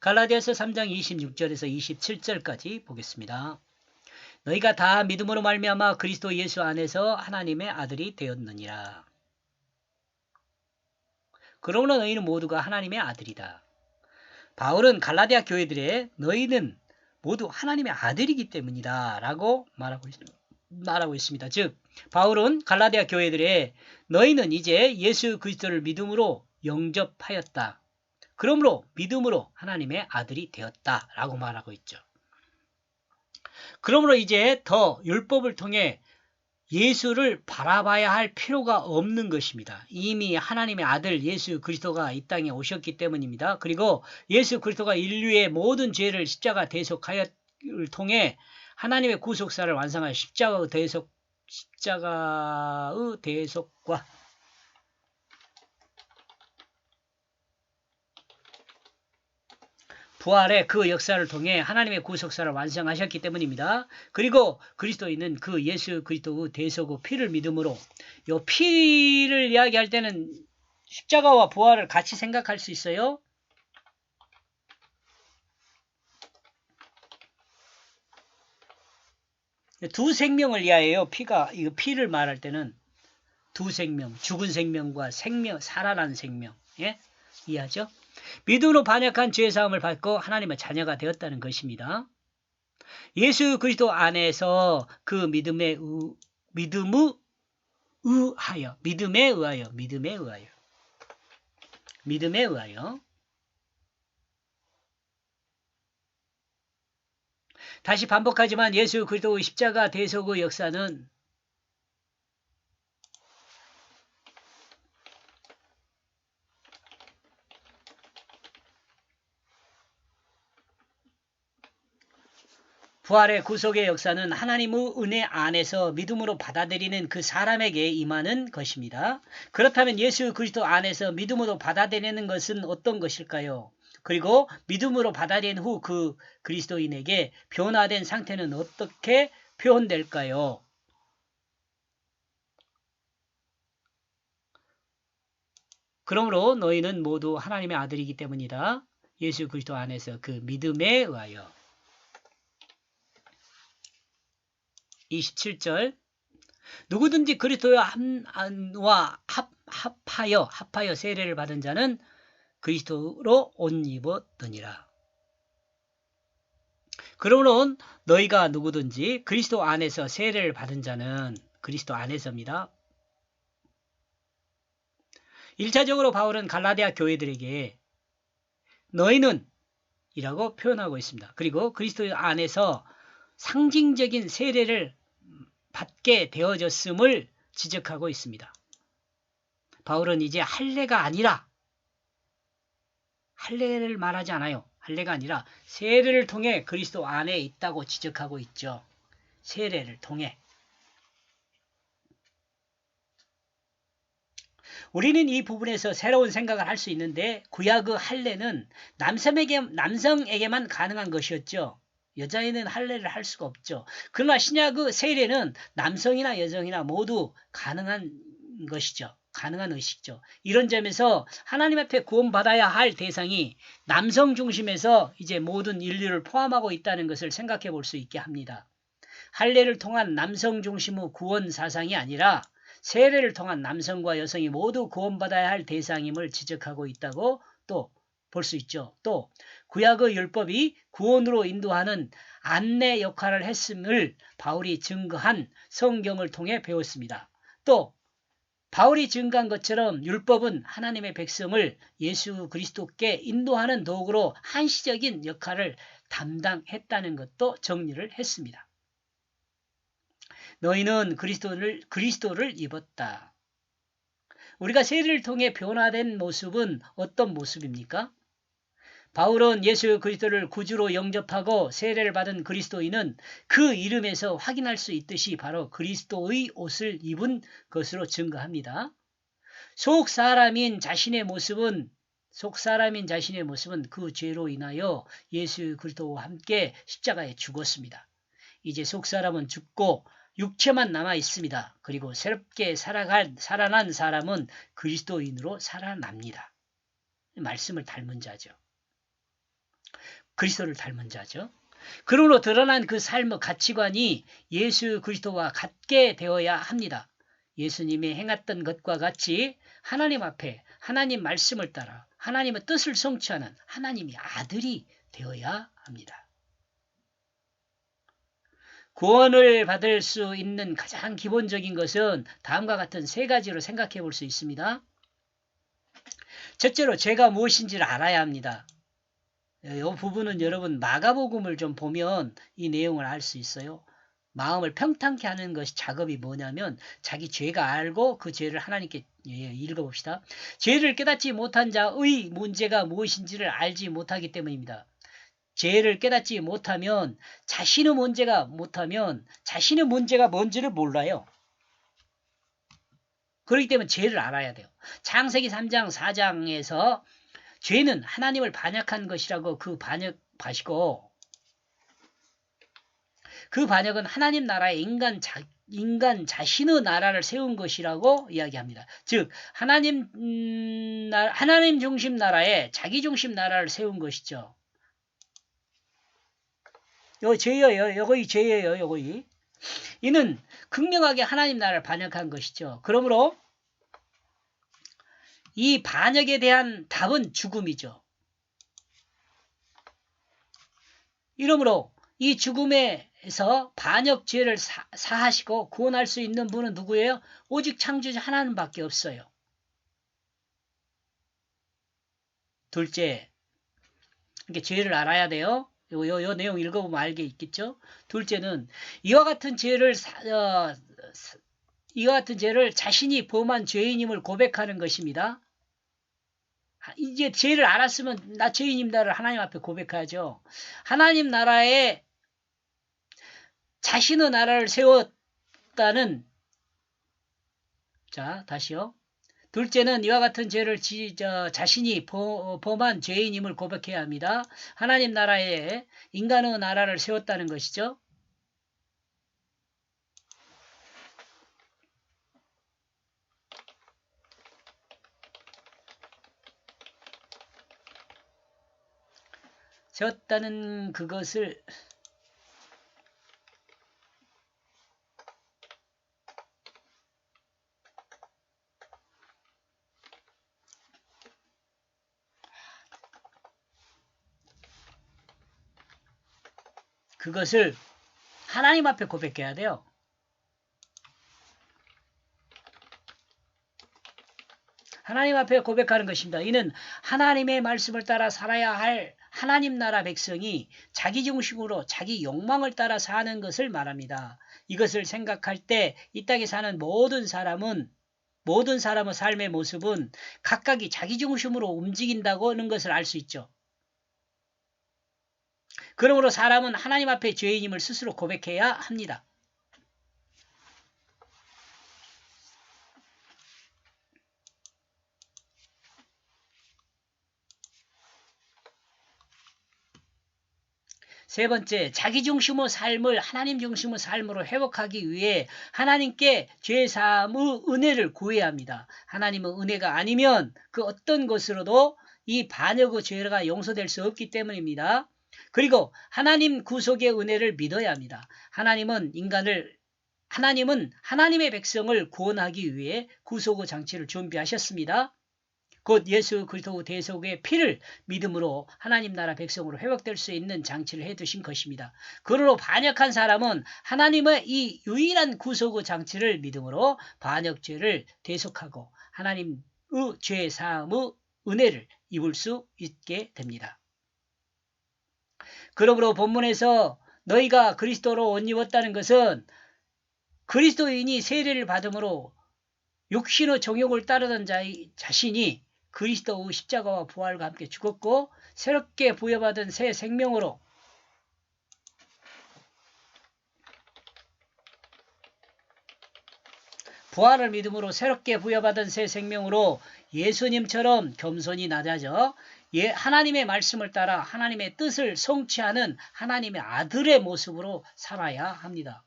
갈라디아서 3장 26절에서 27절까지 보겠습니다. 너희가 다 믿음으로 말미암아 그리스도 예수 안에서 하나님의 아들이 되었느니라. 그러므로 너희는 모두가 하나님의 아들이다. 바울은 갈라디아 교회들의 너희는 모두 하나님의 아들이기 때문이다. 라고 말하고, 있, 말하고 있습니다. 즉, 바울은 갈라디아 교회들의 너희는 이제 예수 그리스도를 믿음으로 영접하였다. 그러므로 믿음으로 하나님의 아들이 되었다. 라고 말하고 있죠. 그러므로 이제 더 율법을 통해 예수를 바라봐야 할 필요가 없는 것입니다. 이미 하나님의 아들 예수 그리스도가 이 땅에 오셨기 때문입니다. 그리고 예수 그리스도가 인류의 모든 죄를 십자가 대속하였을 통해 하나님의 구속사를 완성하여 십자가의 대속 십자가의 대속과 부활의 그 역사를 통해 하나님의 구속사를 완성하셨기 때문입니다. 그리고 그리스도인은 그 예수 그리스도의 대속의 피를 믿음으로 요 피를 이야기할 때는 십자가와 부활을 같이 생각할 수 있어요. 두 생명을 이하여요. 피가 이거 피를 말할 때는 두 생명, 죽은 생명과 생명, 살아난 생명, 예, 이해하죠? 믿음으로 반역한 죄 사함을 받고 하나님의 자녀가 되었다는 것입니다. 예수 그리스도 안에서 그 믿음에 의, 믿음의 의하여, 믿음에 의하여, 믿음에 의하여, 믿음에 의하여. 다시 반복하지만 예수 그리스도의 십자가 대속의 역사는 부활의 구속의 역사는 하나님의 은혜 안에서 믿음으로 받아들이는 그 사람에게 임하는 것입니다. 그렇다면 예수 그리스도 안에서 믿음으로 받아들이는 것은 어떤 것일까요? 그리고 믿음으로 받아들인 후 그 그리스도인에게 변화된 상태는 어떻게 표현될까요? 그러므로 너희는 모두 하나님의 아들이기 때문이다. 예수 그리스도 안에서 그 믿음에 의하여 27절 누구든지 그리스도와 합, 합하여 합하여 세례를 받은 자는 그리스도로 옷 입었느니라. 그러므로 너희가 누구든지 그리스도 안에서 세례를 받은 자는 그리스도 안에서입니다. 1차적으로 바울은 갈라디아 교회들에게 너희는 이라고 표현하고 있습니다. 그리고 그리스도 안에서 상징적인 세례를 받게 되어졌음을 지적하고 있습니다. 바울은 이제 할례가 아니라 할례를 말하지 않아요. 할례가 아니라 세례를 통해 그리스도 안에 있다고 지적하고 있죠. 세례를 통해. 우리는 이 부분에서 새로운 생각을 할 수 있는데 구약의 할례는 남성에게, 남성에게만 가능한 것이었죠. 여자애는 할례를 할 수가 없죠. 그러나 신약의 세례는 남성이나 여성이나 모두 가능한 것이죠. 가능한 의식죠. 이런 점에서 하나님 앞에 구원받아야 할 대상이 남성 중심에서 이제 모든 인류를 포함하고 있다는 것을 생각해 볼 수 있게 합니다. 할례를 통한 남성 중심의 구원 사상이 아니라 세례를 통한 남성과 여성이 모두 구원받아야 할 대상임을 지적하고 있다고 또 볼 수 있죠. 또 구약의 율법이 구원으로 인도하는 안내 역할을 했음을 바울이 증거한 성경을 통해 배웠습니다. 또 바울이 증거한 것처럼 율법은 하나님의 백성을 예수 그리스도께 인도하는 도구로 한시적인 역할을 담당했다는 것도 정리를 했습니다. 너희는 그리스도를 그리스도를 입었다. 우리가 세례를 통해 변화된 모습은 어떤 모습입니까? 바울은 예수 그리스도를 구주로 영접하고 세례를 받은 그리스도인은 그 이름에서 확인할 수 있듯이 바로 그리스도의 옷을 입은 것으로 증거합니다. 속 사람인 자신의 모습은 속 사람인 자신의 모습은 그 죄로 인하여 예수 그리스도와 함께 십자가에 죽었습니다. 이제 속 사람은 죽고 육체만 남아 있습니다. 그리고 새롭게 살아갈 살아난 사람은 그리스도인으로 살아납니다. 말씀을 닮은 자죠. 그리스도를 닮은 자죠. 그러므로 드러난 그 삶의 가치관이 예수 그리스도와 같게 되어야 합니다. 예수님이 행했던 것과 같이 하나님 앞에 하나님 말씀을 따라 하나님의 뜻을 성취하는 하나님의 아들이 되어야 합니다. 구원을 받을 수 있는 가장 기본적인 것은 다음과 같은 세 가지로 생각해 볼 수 있습니다. 첫째로 죄가 무엇인지를 알아야 합니다. 이 부분은 여러분 마가복음을 좀 보면 이 내용을 알 수 있어요. 마음을 평탄케 하는 것이 작업이 뭐냐면 자기 죄가 알고 그 죄를 하나님께 예, 읽어봅시다. 죄를 깨닫지 못한 자의 문제가 무엇인지를 알지 못하기 때문입니다. 죄를 깨닫지 못하면 자신의 문제가 못하면 자신의 문제가 뭔지를 몰라요. 그렇기 때문에 죄를 알아야 돼요. 창세기 3장 4장에서 죄는 하나님을 반역한 것이라고 그 반역하시고 그 반역은 하나님 나라의 인간 자, 인간 자신의 나라를 세운 것이라고 이야기합니다. 즉 하나님 음, 나, 하나님 중심 나라에 자기 중심 나라를 세운 것이죠. 요 죄예요. 요거이 죄예요. 요거이. 이는 극명하게 하나님 나라를 반역한 것이죠. 그러므로 이 반역에 대한 답은 죽음이죠. 이러므로 이 죽음에서 반역 죄를 사, 하시고 구원할 수 있는 분은 누구예요? 오직 창조주 하나님밖에 없어요. 둘째, 이렇게 죄를 알아야 돼요. 요, 요, 요 내용 읽어보면 알게 있겠죠? 둘째는 이와 같은 죄를 사, 어, 이와 같은 죄를 자신이 범한 죄인임을 고백하는 것입니다. 이제 죄를 알았으면 나 죄인입니다를 하나님 앞에 고백하죠. 하나님 나라에 자신의 나라를 세웠다는 자 다시요. 둘째는 이와 같은 죄를 지, 저, 자신이 범한 죄인임을 고백해야 합니다. 하나님 나라에 인간의 나라를 세웠다는 것이죠. 세웠다는 그것을 그것을 하나님 앞에 고백해야 돼요. 하나님 앞에 고백하는 것입니다. 이는 하나님의 말씀을 따라 살아야 할 하나님 나라 백성이 자기 중심으로 자기 욕망을 따라 사는 것을 말합니다. 이것을 생각할 때 이 땅에 사는 모든 사람은 모든 사람의 삶의 모습은 각각이 자기 중심으로 움직인다고 하는 것을 알 수 있죠. 그러므로 사람은 하나님 앞에 죄인임을 스스로 고백해야 합니다. 세 번째, 자기 중심의 삶을 하나님 중심의 삶으로 회복하기 위해 하나님께 죄 사함의 은혜를 구해야 합니다. 하나님의 은혜가 아니면 그 어떤 것으로도 이 반역의 죄가 용서될 수 없기 때문입니다. 그리고 하나님 구속의 은혜를 믿어야 합니다. 하나님은 인간을 하나님은 하나님의 백성을 구원하기 위해 구속의 장치를 준비하셨습니다. 곧 예수 그리스도 대속의 피를 믿음으로 하나님 나라 백성으로 회복될 수 있는 장치를 해두신 것입니다. 그러로 반역한 사람은 하나님의 이 유일한 구속의 장치를 믿음으로 반역죄를 대속하고 하나님의 죄 사함의 은혜를 입을 수 있게 됩니다. 그러므로 본문에서 너희가 그리스도로 옷 입었다는 것은 그리스도인이 세례를 받음으로 육신의 정욕을 따르던 자의 자신이 그리스도의 십자가와 부활과 함께 죽었고 새롭게 부여받은 새 생명으로 부활을 믿음으로 새롭게 부여받은 새 생명으로 예수님처럼 겸손히 낮아져 예, 하나님의 말씀을 따라 하나님의 뜻을 성취하는 하나님의 아들의 모습으로 살아야 합니다.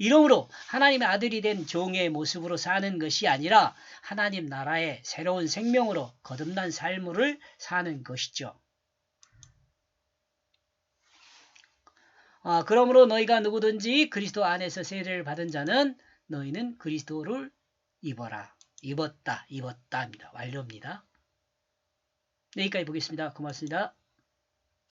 이러므로 하나님의 아들이 된 종의 모습으로 사는 것이 아니라 하나님 나라의 새로운 생명으로 거듭난 삶을 사는 것이죠. 아, 그러므로 너희가 누구든지 그리스도 안에서 세례를 받은 자는 너희는 그리스도를 입어라. 입었다. 입었다 합니다. 완료입니다. 여기까지 보겠습니다. 고맙습니다.